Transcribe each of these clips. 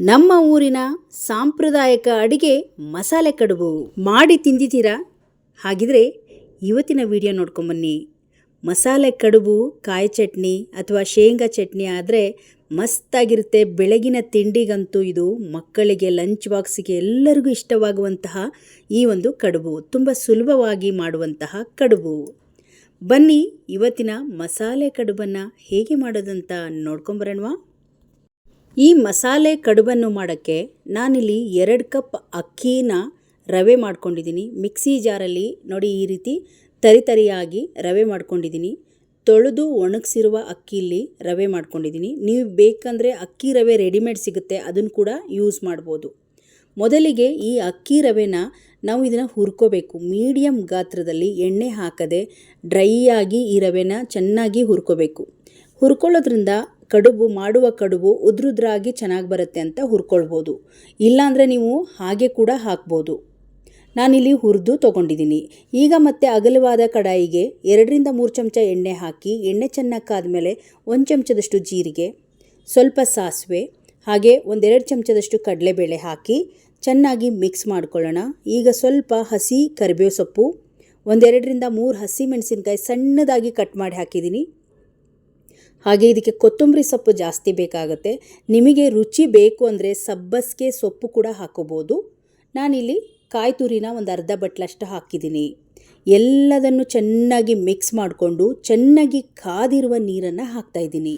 ನಮ್ಮ ಊರಿನ ಸಾಂಪ್ರದಾಯಿಕ ಅಡಿಗೆ ಮಸಾಲೆ ಕಡುಬು ಮಾಡಿ ತಿಂದಿದ್ದೀರಾ? ಹಾಗಿದ್ರೆ ಇವತ್ತಿನ ವಿಡಿಯೋ ನೋಡ್ಕೊಂಬನ್ನಿ. ಮಸಾಲೆ ಕಡುಬು, ಕಾಯಿ ಚಟ್ನಿ ಅಥವಾ ಶೇಂಗಾ ಚಟ್ನಿ ಆದರೆ ಮಸ್ತಾಗಿರುತ್ತೆ. ಬೆಳಗಿನ ತಿಂಡಿಗಂತೂ ಇದು ಮಕ್ಕಳಿಗೆ, ಲಂಚ್ ಬಾಕ್ಸಿಗೆ ಎಲ್ಲರಿಗೂ ಇಷ್ಟವಾಗುವಂತಹ ಈ ಒಂದು ಕಡುಬು. ತುಂಬ ಸುಲಭವಾಗಿ ಮಾಡುವಂತಹ ಕಡುಬು. ಬನ್ನಿ, ಇವತ್ತಿನ ಮಸಾಲೆ ಕಡುಬನ್ನು ಹೇಗೆ ಮಾಡೋದಂತ ನೋಡ್ಕೊಂಬರೋಣವಾ? ಈ ಮಸಾಲೆ ಕಡುಬನ್ನು ಮಾಡೋಕ್ಕೆ ನಾನಿಲ್ಲಿ ಎರಡು ಕಪ್ ಅಕ್ಕಿನ ರವೆ ಮಾಡ್ಕೊಂಡಿದ್ದೀನಿ. ಮಿಕ್ಸಿ ಜಾರಲ್ಲಿ ನೋಡಿ ಈ ರೀತಿ ತರಿತರಿಯಾಗಿ ರವೆ ಮಾಡ್ಕೊಂಡಿದ್ದೀನಿ. ತೊಳೆದು ಒಣಗಿಸಿರುವ ಅಕ್ಕಿಲಿ ರವೆ ಮಾಡ್ಕೊಂಡಿದ್ದೀನಿ. ನೀವು ಬೇಕಂದರೆ ಅಕ್ಕಿ ರವೆ ರೆಡಿಮೇಡ್ ಸಿಗುತ್ತೆ, ಅದನ್ನು ಕೂಡ ಯೂಸ್ ಮಾಡ್ಬೋದು. ಮೊದಲಿಗೆ ಈ ಅಕ್ಕಿ ರವೆನ ನಾವು ಇದನ್ನು ಹುರ್ಕೋಬೇಕು. ಮೀಡಿಯಮ್ ಗಾತ್ರದಲ್ಲಿ ಎಣ್ಣೆ ಹಾಕದೆ ಡ್ರೈ ಆಗಿ ಈ ರವೆನ ಚೆನ್ನಾಗಿ ಹುರ್ಕೋಬೇಕು. ಹುರ್ಕೊಳ್ಳೋದ್ರಿಂದ ಕಡುಬು, ಮಾಡುವ ಕಡುಬು ಉದ್ರುದ್ರಾಗಿ ಚೆನ್ನಾಗಿ ಬರುತ್ತೆ ಅಂತ ಹುರ್ಕೊಳ್ಬೋದು. ಇಲ್ಲಾಂದರೆ ನೀವು ಹಾಗೆ ಕೂಡ ಹಾಕ್ಬೋದು. ನಾನಿಲ್ಲಿ ಹುರಿದು ತೊಗೊಂಡಿದ್ದೀನಿ. ಈಗ ಮತ್ತೆ ಅಗಲವಾದ ಕಡಾಯಿಗೆ ಎರಡರಿಂದ ಮೂರು ಚಮಚ ಎಣ್ಣೆ ಹಾಕಿ, ಎಣ್ಣೆ ಚೆನ್ನಾಗಿ ಕಾದ್ಮೇಲೆ ಒಂದು ಚಮಚದಷ್ಟು ಜೀರಿಗೆ, ಸ್ವಲ್ಪ ಸಾಸಿವೆ, ಹಾಗೆ ಒಂದೆರಡು ಚಮಚದಷ್ಟು ಕಡಲೆಬೇಳೆ ಹಾಕಿ ಚೆನ್ನಾಗಿ ಮಿಕ್ಸ್ ಮಾಡ್ಕೊಳ್ಳೋಣ. ಈಗ ಸ್ವಲ್ಪ ಹಸಿ ಕರಿಬೇವು ಸೊಪ್ಪು, ಒಂದೆರಡರಿಂದ ಮೂರು ಹಸಿ ಮೆಣಸಿನ್ಕಾಯಿ ಸಣ್ಣದಾಗಿ ಕಟ್ ಮಾಡಿ ಹಾಕಿದ್ದೀನಿ. ಹಾಗೆ ಇದಕ್ಕೆ ಕೊತ್ತಂಬರಿ ಸೊಪ್ಪು ಜಾಸ್ತಿ ಬೇಕಾಗುತ್ತೆ. ನಿಮಗೆ ರುಚಿ ಬೇಕು ಅಂದರೆ ಸಬ್ಬಸಿಗೆ ಸೊಪ್ಪು ಕೂಡ ಹಾಕೋಬೋದು. ನಾನಿಲ್ಲಿ ಕಾಯಿ ತುರಿನ ಒಂದು ಅರ್ಧ ಬಟ್ಲಷ್ಟು ಹಾಕಿದ್ದೀನಿ. ಎಲ್ಲದನ್ನು ಚೆನ್ನಾಗಿ ಮಿಕ್ಸ್ ಮಾಡಿಕೊಂಡು ಚೆನ್ನಾಗಿ ಕಾದಿರುವ ನೀರನ್ನು ಹಾಕ್ತಾಯಿದ್ದೀನಿ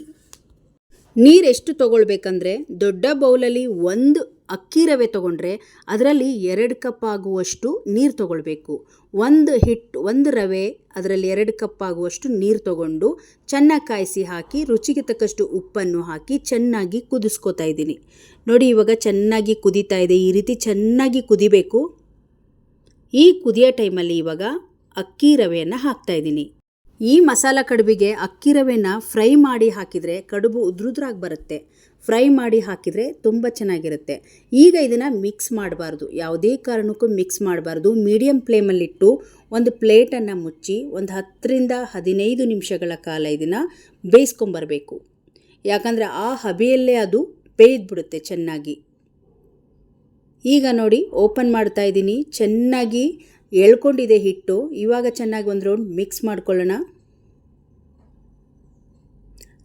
ನೀರು ಎಷ್ಟು ತೊಗೊಳ್ಬೇಕಂದ್ರೆ ದೊಡ್ಡ ಬೌಲಲ್ಲಿ ಒಂದು ಅಕ್ಕಿ ರವೆ ತೊಗೊಂಡ್ರೆ ಅದರಲ್ಲಿ ಎರಡು ಕಪ್ ಆಗುವಷ್ಟು ನೀರು ತೊಗೊಳ್ಬೇಕು. ಒಂದು ಹಿಟ್ಟು, ಒಂದು ರವೆ, ಅದರಲ್ಲಿ ಎರಡು ಕಪ್ ಆಗುವಷ್ಟು ನೀರು ತಗೊಂಡು ಚೆನ್ನಾಗಿ ಕಾಯಿಸಿ ಹಾಕಿ, ರುಚಿಗೆ ತಕ್ಕಷ್ಟು ಉಪ್ಪನ್ನು ಹಾಕಿ ಚೆನ್ನಾಗಿ ಕುದಿಸ್ಕೋತಾ ಇದ್ದೀನಿ. ನೋಡಿ ಇವಾಗ ಚೆನ್ನಾಗಿ ಕುದೀತಾ ಇದೆ. ಈ ರೀತಿ ಚೆನ್ನಾಗಿ ಕುದಿಬೇಕು. ಈ ಕುದಿಯೋ ಟೈಮಲ್ಲಿ ಇವಾಗ ಅಕ್ಕಿ ರವೆಯನ್ನು ಹಾಕ್ತಾ ಇದ್ದೀನಿ. ಈ ಮಸಾಲ ಕಡುಬಿಗೆ ಅಕ್ಕಿ ರವೆನ ಫ್ರೈ ಮಾಡಿ ಹಾಕಿದರೆ ಕಡುಬು ಉದ್ರುದ್ರಾಗಿ ಬರುತ್ತೆ. ಫ್ರೈ ಮಾಡಿ ಹಾಕಿದರೆ ತುಂಬ ಚೆನ್ನಾಗಿರುತ್ತೆ. ಈಗ ಇದನ್ನು ಮಿಕ್ಸ್ ಮಾಡಬಾರ್ದು. ಯಾವುದೇ ಕಾರಣಕ್ಕೂ ಮಿಕ್ಸ್ ಮಾಡಬಾರ್ದು. ಮೀಡಿಯಂ ಫ್ಲೇಮಲ್ಲಿಟ್ಟು ಒಂದು ಪ್ಲೇಟನ್ನು ಮುಚ್ಚಿ ಒಂದು ಹತ್ತರಿಂದ ಹದಿನೈದು ನಿಮಿಷಗಳ ಕಾಲ ಇದನ್ನು ಬೇಯಿಸ್ಕೊಂಬರ್ಬೇಕು. ಯಾಕಂದರೆ ಆ ಹಬೆಯಲ್ಲೇ ಅದು ಬೇಯ್ದುಬಿಡುತ್ತೆ ಚೆನ್ನಾಗಿ. ಈಗ ನೋಡಿ ಓಪನ್ ಮಾಡ್ತಾ ಇದ್ದೀನಿ. ಚೆನ್ನಾಗಿ ಎಳ್ಕೊಂಡಿದೆ ಹಿಟ್ಟು. ಇವಾಗ ಚೆನ್ನಾಗಿ ಒಂದು ರೌಂಡ್ ಮಿಕ್ಸ್ ಮಾಡ್ಕೊಳ್ಳೋಣ.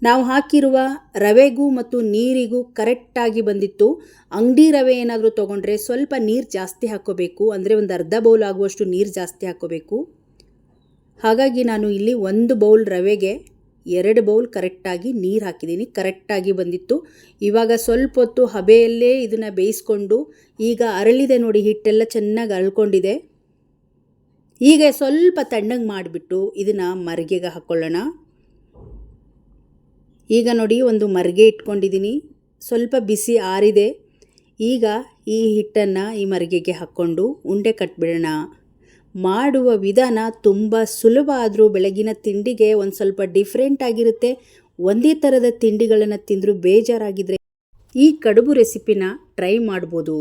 ನಾವು ಹಾಕಿರುವ ರವೆಗೂ ಮತ್ತು ನೀರಿಗೂ ಕರೆಕ್ಟಾಗಿ ಬಂದಿತ್ತು. ಅಂಗಡಿ ರವೆ ಏನಾದರೂ ತೊಗೊಂಡ್ರೆ ಸ್ವಲ್ಪ ನೀರು ಜಾಸ್ತಿ ಹಾಕ್ಕೋಬೇಕು. ಅಂದರೆ ಒಂದು ಅರ್ಧ ಬೌಲ್ ಆಗುವಷ್ಟು ನೀರು ಜಾಸ್ತಿ ಹಾಕ್ಕೋಬೇಕು. ಹಾಗಾಗಿ ನಾನು ಇಲ್ಲಿ ಒಂದು ಬೌಲ್ ರವೆಗೆ ಎರಡು ಬೌಲ್ ಕರೆಕ್ಟಾಗಿ ನೀರು ಹಾಕಿದ್ದೀನಿ. ಕರೆಕ್ಟಾಗಿ ಬಂದಿತ್ತು. ಇವಾಗ ಸ್ವಲ್ಪ ಹೊತ್ತು ಹಬೆಯಲ್ಲೇ ಇದನ್ನು ಬೇಯಿಸ್ಕೊಂಡು ಈಗ ಅರಳಿದೆ ನೋಡಿ, ಹಿಟ್ಟೆಲ್ಲ ಚೆನ್ನಾಗಿ ಅರಳ್ಕೊಂಡಿದೆ ಹೀಗೆ ಸ್ವಲ್ಪ ತಣ್ಣಗೆ ಮಾಡಿಬಿಟ್ಟು ಇದನ್ನು ಮರಿಗೆಗೆ ಹಾಕ್ಕೊಳ್ಳೋಣ ಈಗ ನೋಡಿ ಒಂದು ಮರಿಗೆ ಇಟ್ಕೊಂಡಿದ್ದೀನಿ. ಸ್ವಲ್ಪ ಬಿಸಿ ಆರಿದೆ. ಈಗ ಈ ಹಿಟ್ಟನ್ನು ಈ ಮರಿಗೆಗೆ ಹಾಕ್ಕೊಂಡು ಉಂಡೆ ಕಟ್ಬಿಡೋಣ. ಮಾಡುವ ವಿಧಾನ ತುಂಬ ಸುಲಭ ಆದರೂ ಬೆಳಗಿನ ತಿಂಡಿಗೆ ಒಂದು ಸ್ವಲ್ಪ ಡಿಫ್ರೆಂಟ್ ಆಗಿರುತ್ತೆ. ಒಂದೇ ಥರದ ತಿಂಡಿಗಳನ್ನು ತಿಂದರೂ ಬೇಜಾರಾಗಿದ್ರೆ ಈ ಕಡುಬು ರೆಸಿಪಿನ ಟ್ರೈ ಮಾಡ್ಬೋದು.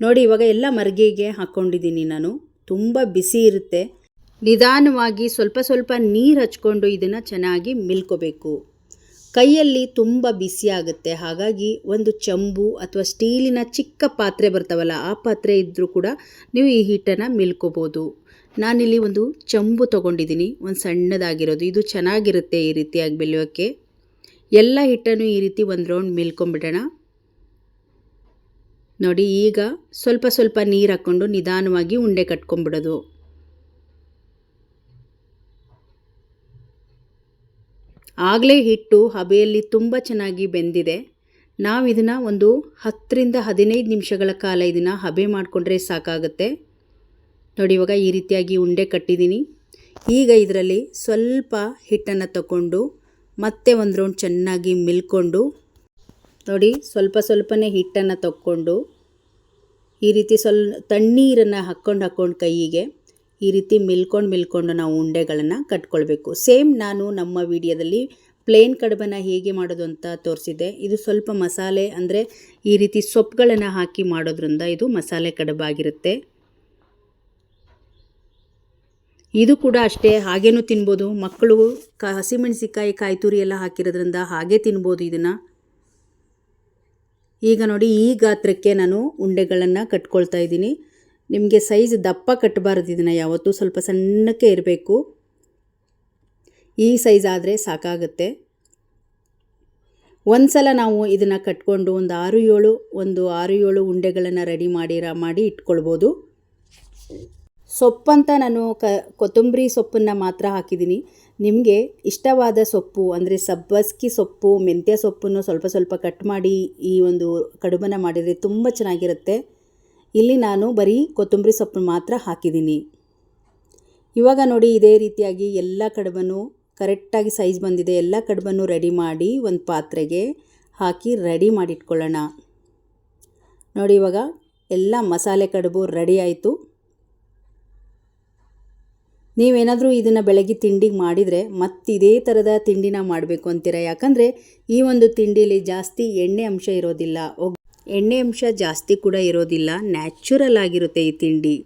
ನೋಡಿ ಇವಾಗ ಎಲ್ಲ ಮರಿಗೆಗೆ ಹಾಕ್ಕೊಂಡಿದ್ದೀನಿ ನಾನು. ತುಂಬ ಬಿಸಿ ಇರುತ್ತೆ. ನಿಧಾನವಾಗಿ ಸ್ವಲ್ಪ ಸ್ವಲ್ಪ ನೀರು ಹಚ್ಕೊಂಡು ಇದನ್ನು ಚೆನ್ನಾಗಿ ಮಿಲ್ಕೋಬೇಕು. ಕೈಯಲ್ಲಿ ತುಂಬ ಬಿಸಿ ಆಗುತ್ತೆ. ಹಾಗಾಗಿ ಒಂದು ಚಂಬು ಅಥವಾ ಸ್ಟೀಲಿನ ಚಿಕ್ಕ ಪಾತ್ರೆ ಬರ್ತಾವಲ್ಲ, ಆ ಪಾತ್ರೆ ಇದ್ದರೂ ಕೂಡ ನೀವು ಈ ಹಿಟ್ಟನ್ನು ಮಿಲ್ಕೋಬೋದು. ನಾನಿಲ್ಲಿ ಒಂದು ಚಂಬು ತೊಗೊಂಡಿದ್ದೀನಿ. ಒಂದು ಸಣ್ಣದಾಗಿರೋದು. ಇದು ಚೆನ್ನಾಗಿರುತ್ತೆ ಈ ರೀತಿಯಾಗಿ ಬೆಳೆಯೋಕ್ಕೆ ಎಲ್ಲ ಹಿಟ್ಟನ್ನು ಈ ರೀತಿ ಒಂದು ರೌಂಡ್ ಮಿಲ್ಕೊಂಬಿಡೋಣ. ನೋಡಿ, ಈಗ ಸ್ವಲ್ಪ ಸ್ವಲ್ಪ ನೀರು ಹಾಕ್ಕೊಂಡು ನಿಧಾನವಾಗಿ ಉಂಡೆ ಕಟ್ಕೊಂಬಿಡೋದು. ಆಗಲೇ ಹಿಟ್ಟು ಹಬೆಯಲ್ಲಿ ತುಂಬ ಚೆನ್ನಾಗಿ ಬೆಂದಿದೆ. ನಾವು ಇದನ್ನು ಒಂದು ಹತ್ತರಿಂದ ಹದಿನೈದು ನಿಮಿಷಗಳ ಕಾಲ ಇದನ್ನು ಹಬೆ ಮಾಡಿಕೊಂಡ್ರೆ ಸಾಕಾಗುತ್ತೆ. ನೋಡಿ, ಇವಾಗ ಈ ರೀತಿಯಾಗಿ ಉಂಡೆ ಕಟ್ಟಿದ್ದೀನಿ ಈಗ ಇದರಲ್ಲಿ ಸ್ವಲ್ಪ ಹಿಟ್ಟನ್ನು ತಗೊಂಡು ಮತ್ತೆ ಒಂದು ರೌಂಡ್ ಚೆನ್ನಾಗಿ ಮಿಲ್ಕೊಂಡು, ನೋಡಿ, ಸ್ವಲ್ಪ ಸ್ವಲ್ಪನೇ ಹಿಟ್ಟನ್ನು ತಕ್ಕೊಂಡು, ಈ ರೀತಿ ಸ್ವಲ್ಪ ತಣ್ಣೀರನ್ನು ಹಾಕ್ಕೊಂಡು ಹಾಕ್ಕೊಂಡು ಕೈಯಿಗೆ ಈ ರೀತಿ ಮಿಲ್ಕೊಂಡು ಮಿಲ್ಕೊಂಡು ನಾವು ಉಂಡೆಗಳನ್ನು ಕಟ್ಕೊಳ್ಬೇಕು. ಸೇಮ್ ನಾನು ನಮ್ಮ ವಿಡಿಯೋದಲ್ಲಿ ಪ್ಲೇನ್ ಕಡುಬನ್ನು ಹೇಗೆ ಮಾಡೋದು ಅಂತ ತೋರಿಸಿದ್ದೆ. ಇದು ಸ್ವಲ್ಪ ಮಸಾಲೆ, ಅಂದರೆ ಈ ರೀತಿ ಸೊಪ್ಪುಗಳನ್ನು ಹಾಕಿ ಮಾಡೋದ್ರಿಂದ ಇದು ಮಸಾಲೆ ಕಡುಬಾಗಿರುತ್ತೆ. ಇದು ಕೂಡ ಅಷ್ಟೇ, ಹಾಗೇನೂ ತಿನ್ಬೋದು. ಮಕ್ಕಳು ಕ ಹಸಿಮೆಣಸಿಕಾಯಿ ಕಾಯಿ ತುರಿ ಎಲ್ಲ ಹಾಕಿರೋದ್ರಿಂದ ಹಾಗೆ ತಿನ್ಬೋದು ಇದನ್ನು. ಈಗ ನೋಡಿ, ಈ ಗಾತ್ರಕ್ಕೆ ನಾನು ಉಂಡೆಗಳನ್ನು ಕಟ್ಕೊಳ್ತಾ ಇದ್ದೀನಿ. ನಿಮಗೆ ಸೈಜ್ ದಪ್ಪ ಕಟ್ಟಬಾರ್ದು ಇದನ್ನು ಯಾವತ್ತೂ, ಸ್ವಲ್ಪ ಸಣ್ಣಕ್ಕೆ ಇರಬೇಕು. ಈ ಸೈಜ್ ಆದರೆ ಸಾಕಾಗುತ್ತೆ. ಒಂದು ಸಲ ನಾವು ಇದನ್ನು ಕಟ್ಕೊಂಡು ಒಂದು ಆರು ಏಳು, ಒಂದು ಆರು ಏಳು ಉಂಡೆಗಳನ್ನು ರೆಡಿ ಮಾಡಿ ಮಾಡಿ ಇಟ್ಕೊಳ್ಬೋದು. ಸೊಪ್ಪಂತ ನಾನು ಕ, ಕೊತ್ತಂಬರಿ ಸೊಪ್ಪನ್ನು ಮಾತ್ರ ಹಾಕಿದ್ದೀನಿ ನಿಮಗೆ ಇಷ್ಟವಾದ ಸೊಪ್ಪು, ಅಂದರೆ ಸಬ್ಬಸ್ಕಿ ಸೊಪ್ಪು, ಮೆಂತ್ಯ ಸೊಪ್ಪನ್ನು ಸ್ವಲ್ಪ ಸ್ವಲ್ಪ ಕಟ್ ಮಾಡಿ ಈ ಒಂದು ಕಡುಬನ್ನು ಮಾಡಿದರೆ ತುಂಬ ಚೆನ್ನಾಗಿರುತ್ತೆ. ಇಲ್ಲಿ ನಾನು ಬರೀ ಕೊತ್ತಂಬರಿ ಸೊಪ್ಪು ಮಾತ್ರ ಹಾಕಿದ್ದೀನಿ. ಇವಾಗ ನೋಡಿ ಇದೇ ರೀತಿಯಾಗಿ ಎಲ್ಲ ಕಡುಬನ್ನು ಕರೆಕ್ಟಾಗಿ ಸೈಜ್ ಬಂದಿದೆ. ಎಲ್ಲ ಕಡುಬನ್ನು ರೆಡಿ ಮಾಡಿ ಒಂದು ಪಾತ್ರೆಗೆ ಹಾಕಿ ರೆಡಿ ಮಾಡಿಟ್ಕೊಳ್ಳೋಣ. ನೋಡಿ ಇವಾಗ ಎಲ್ಲ ಮಸಾಲೆ ಕಡುಬು ರೆಡಿ ಆಯಿತು. ನೀವೇನಾದರೂ ಇದನ್ನು ಬೆಳಗ್ಗೆ ತಿಂಡಿಗೆ ಮಾಡಿದರೆ ಇದೇ ಥರದ ತಿಂಡಿನ ಮಾಡಬೇಕು ಅಂತೀರಾ? ಯಾಕಂದರೆ ಈ ಒಂದು ತಿಂಡಿಲಿ ಜಾಸ್ತಿ ಎಣ್ಣೆ ಅಂಶ ಇರೋದಿಲ್ಲ. ಎಣ್ಣೆ ಅಂಶ ಜಾಸ್ತಿ ಕೂಡ ಇರೋದಿಲ್ಲ ನ್ಯಾಚುರಲ್ ಆಗಿರುತ್ತೆ ಈ ತಿಂಡಿ.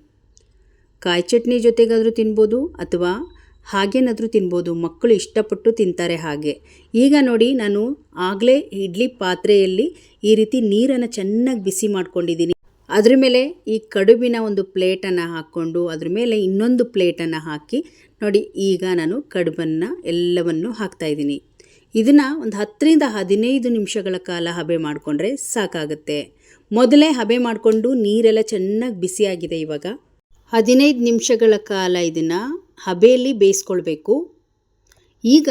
ಕಾಯಿ ಚಟ್ನಿ ಜೊತೆಗಾದರೂ ತಿನ್ಬೋದು ಅಥವಾ ಹಾಗೇನಾದರೂ ತಿನ್ಬೋದು, ಮಕ್ಕಳು ಇಷ್ಟಪಟ್ಟು ತಿಂತಾರೆ ಹಾಗೆ. ಈಗ ನೋಡಿ ನಾನು ಆಗಲೇ ಇಡ್ಲಿ ಪಾತ್ರೆಯಲ್ಲಿ ಈ ರೀತಿ ನೀರನ್ನು ಚೆನ್ನಾಗಿ ಬಿಸಿ ಮಾಡ್ಕೊಂಡಿದ್ದೀನಿ. ಅದ್ರ ಮೇಲೆ ಈ ಕಡುಬಿನ ಒಂದು ಪ್ಲೇಟನ್ನು ಹಾಕ್ಕೊಂಡು, ಅದ್ರ ಮೇಲೆ ಇನ್ನೊಂದು ಪ್ಲೇಟನ್ನು ಹಾಕಿ ನೋಡಿ ಈಗ ನಾನು ಕಡುಬನ್ನು ಎಲ್ಲವನ್ನು ಹಾಕ್ತಾಯಿದ್ದೀನಿ ಇದನ್ನು ಒಂದು ಹತ್ತರಿಂದ ಹದಿನೈದು ನಿಮಿಷಗಳ ಕಾಲ ಹಬೆ ಮಾಡಿಕೊಂಡ್ರೆ ಸಾಕಾಗುತ್ತೆ. ಮೊದಲೇ ಹಬೆ ಮಾಡಿಕೊಂಡು ನೀರೆಲ್ಲ ಚೆನ್ನಾಗಿ ಬಿಸಿಯಾಗಿದೆ ಇವಾಗ. ಹದಿನೈದು ನಿಮಿಷಗಳ ಕಾಲ ಇದನ್ನು ಹಬೆಯಲ್ಲಿ ಬೇಯಿಸ್ಕೊಳ್ಬೇಕು. ಈಗ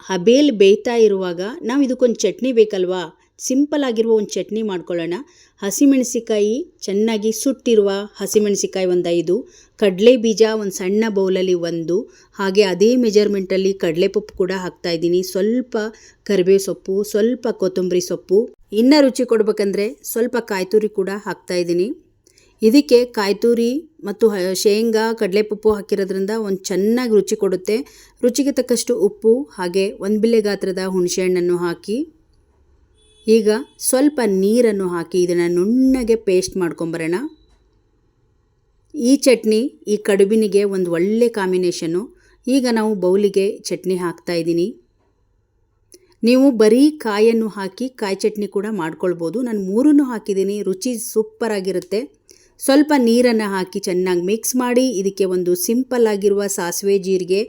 ಹಬೆಯಲ್ಲಿ ಬೇಯ್ತಾ ಇರುವಾಗ ನಾವು ಇದಕ್ಕೊಂದು ಚಟ್ನಿ ಬೇಕಲ್ವಾ? ಸಿಂಪಲ್ ಆಗಿರುವ ಒಂದು ಚಟ್ನಿ ಮಾಡ್ಕೊಳ್ಳೋಣ. ಹಸಿಮೆಣಸಿಕಾಯಿ ಚೆನ್ನಾಗಿ ಸುಟ್ಟಿರುವ ಹಸಿಮೆಣಸಿಕಾಯಿ ಒಂದು ಐದು ಕಡಲೆ ಬೀಜ ಒಂದು ಸಣ್ಣ ಬೌಲಲ್ಲಿ ಒಂದು, ಹಾಗೆ ಅದೇ ಮೆಜರ್ಮೆಂಟಲ್ಲಿ ಕಡಲೆಪಪ್ಪು ಕೂಡ ಹಾಕ್ತಾ ಇದ್ದೀನಿ. ಸ್ವಲ್ಪ ಕರಿಬೇವು ಸೊಪ್ಪು, ಸ್ವಲ್ಪ ಕೊತ್ತಂಬರಿ ಸೊಪ್ಪು. ಇನ್ನೂ ರುಚಿ ಕೊಡ್ಬೇಕಂದ್ರೆ ಸ್ವಲ್ಪ ಕಾಯ್ತುರಿ ಕೂಡ ಹಾಕ್ತಾ ಇದ್ದೀನಿ. ಇದಕ್ಕೆ ಕಾಯ್ತೂರಿ ಮತ್ತು ಶೇಂಗಾ ಕಡಲೆ ಕಡಲೆಪಪ್ಪು ಹಾಕಿರೋದ್ರಿಂದ ಒಂದು ಚೆನ್ನಾಗಿ ರುಚಿ ಕೊಡುತ್ತೆ. ರುಚಿಗೆ ತಕ್ಕಷ್ಟು ಉಪ್ಪು, ಹಾಗೆ ಒಂದು ಬಿಲ್ಲೆ ಗಾತ್ರದ ಹುಣಸೆಹಣ್ಣನ್ನು ಹಾಕಿ. ಈಗ ಸ್ವಲ್ಪ ನೀರನ್ನು ಹಾಕಿ ಇದನ್ನು ನುಣ್ಣಗೆ ಪೇಸ್ಟ್ ಮಾಡ್ಕೊಂಬರೋಣ. ಈ ಚಟ್ನಿ, ಈ ಕಡುಬಿನಿಗೆ ಒಂದು ಒಳ್ಳೆ ಕಾಂಬಿನೇಷನ್ನು. ಈಗ ನಾವು ಬೌಲಿಗೆ ಚಟ್ನಿ ಹಾಕ್ತಾ ಇದ್ದೀನಿ. ನೀವು ಬರೀ ಕಾಯನ್ನು ಹಾಕಿ ಕಾಯಿ ಚಟ್ನಿ ಕೂಡ ಮಾಡ್ಕೊಳ್ಬೋದು. ನಾನು ಮೂರನ್ನು ಹಾಕಿದ್ದೀನಿ, ರುಚಿ ಸೂಪರಾಗಿರುತ್ತೆ. ಸ್ವಲ್ಪ ನೀರನ್ನು ಹಾಕಿ ಚೆನ್ನಾಗಿ ಮಿಕ್ಸ್ ಮಾಡಿ, ಇದಕ್ಕೆ ಒಂದು ಸಿಂಪಲ್ ಆಗಿರುವ ಸಾಸಿವೆ, ಜೀರಿಗೆ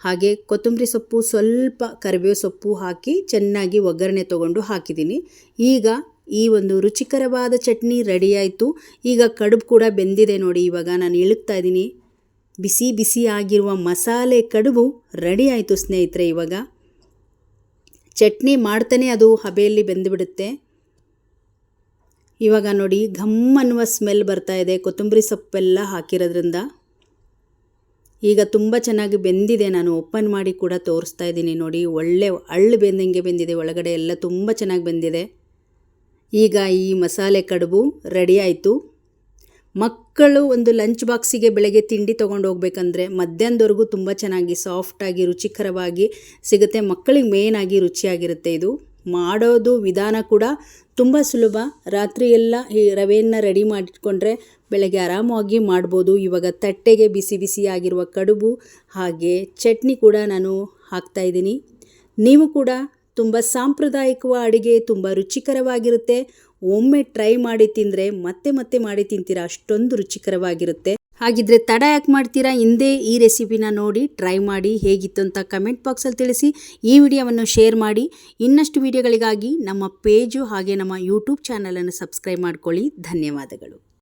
ಹಾಗೆ ಕೊತ್ತಂಬರಿ ಸೊಪ್ಪು ಸ್ವಲ್ಪ ಕರಿಬೇವು ಸೊಪ್ಪು ಹಾಕಿ ಚೆನ್ನಾಗಿ ಒಗ್ಗರಣೆ ತಗೊಂಡು ಹಾಕಿದ್ದೀನಿ. ಈಗ ಈ ಒಂದು ರುಚಿಕರವಾದ ಚಟ್ನಿ ರೆಡಿಯಾಯಿತು. ಈಗ ಕಡುಬು ಕೂಡ ಬೆಂದಿದೆ ನೋಡಿ, ಇವಾಗ ನಾನು ಇಳುಕ್ತಾ ಇದ್ದೀನಿ. ಬಿಸಿ ಬಿಸಿ ಆಗಿರುವ ಮಸಾಲೆ ಕಡುಬು ರೆಡಿ ಆಯಿತು ಸ್ನೇಹಿತರೆ ಇವಾಗ. ಚಟ್ನಿ ಮಾಡ್ತಾನೆ ಅದು ಹಬೆಯಲ್ಲಿ ಬೆಂದುಬಿಡುತ್ತೆ. ಇವಾಗ ನೋಡಿ, ಘಮ್ ಅನ್ನುವ ಸ್ಮೆಲ್ ಬರ್ತಾ ಇದೆ. ಕೊತ್ತಂಬರಿ ಸೊಪ್ಪೆಲ್ಲ ಹಾಕಿರೋದ್ರಿಂದ. ಈಗ ತುಂಬ ಚೆನ್ನಾಗಿ ಬೆಂದಿದೆ. ನಾನು ಓಪನ್ ಮಾಡಿ ಕೂಡ ತೋರಿಸ್ತಾ ಇದ್ದೀನಿ. ನೋಡಿ, ಒಳ್ಳೆ ಅಳ್ಳು ಬೆಂದಂಗೆ ಬೆಂದಿದೆ. ಒಳಗಡೆ ಎಲ್ಲ ತುಂಬ ಚೆನ್ನಾಗಿ ಬೆಂದಿದೆ. ಈಗ ಈ ಮಸಾಲೆ ಕಡುಬು ರೆಡಿ ಆಯಿತು. ಮಕ್ಕಳು ಒಂದು ಲಂಚ್ ಬಾಕ್ಸಿಗೆ ಬೆಳಗ್ಗೆ ತಿಂಡಿ ತೊಗೊಂಡು ಹೋಗ್ಬೇಕಂದ್ರೆ ಮಧ್ಯಾಹ್ನದವರೆಗೂ ತುಂಬ ಚೆನ್ನಾಗಿ ಸಾಫ್ಟಾಗಿ ರುಚಿಕರವಾಗಿ ಸಿಗುತ್ತೆ. ಮಕ್ಕಳಿಗೆ ಮೇಯ್ನಾಗಿ ರುಚಿಯಾಗಿರುತ್ತೆ ಇದು. ಮಾಡೋದು ವಿಧಾನ ಕೂಡ ತುಂಬ ಸುಲಭ. ರಾತ್ರಿ ಎಲ್ಲ ಈ ರವೆಯನ್ನು ರೆಡಿ ಮಾಡಿಟ್ಕೊಂಡ್ರೆ ಬೆಳಗ್ಗೆ ಆರಾಮವಾಗಿ ಮಾಡ್ಬೋದು. ಇವಾಗ ತಟ್ಟೆಗೆ ಬಿಸಿ ಬಿಸಿಯಾಗಿರುವ ಕಡುಬು ಹಾಗೆ ಚಟ್ನಿ ಕೂಡ ನಾನು ಹಾಕ್ತಾಯಿದ್ದೀನಿ ನೀವು ಕೂಡ ತುಂಬ ಸಾಂಪ್ರದಾಯಿಕ ಅಡುಗೆ, ತುಂಬ ರುಚಿಕರವಾಗಿರುತ್ತೆ. ಒಮ್ಮೆ ಟ್ರೈ ಮಾಡಿ ತಿಂದರೆ ಮತ್ತೆ ಮತ್ತೆ ಮಾಡಿ ತಿಂತೀರಾ? ಅಷ್ಟೊಂದು ರುಚಿಕರವಾಗಿರುತ್ತೆ. ಹಾಗಿದ್ರೆ ತಡ ಯಾಕೆ ಮಾಡ್ತೀರಾ? ಹಿಂದೆ ಈ ರೆಸಿಪಿನ ನೋಡಿ ಟ್ರೈ ಮಾಡಿ, ಹೇಗಿತ್ತು ಅಂತ ಕಮೆಂಟ್ ಬಾಕ್ಸಲ್ಲಿ ತಿಳಿಸಿ. ಈ ವಿಡಿಯೋವನ್ನು ಶೇರ್ ಮಾಡಿ. ಇನ್ನಷ್ಟು ವಿಡಿಯೋಗಳಿಗಾಗಿ ನಮ್ಮ ಪೇಜು ಹಾಗೆ ನಮ್ಮ ಯೂಟ್ಯೂಬ್ ಚಾನಲನ್ನು ಸಬ್ಸ್ಕ್ರೈಬ್ ಮಾಡ್ಕೊಳ್ಳಿ. ಧನ್ಯವಾದಗಳು.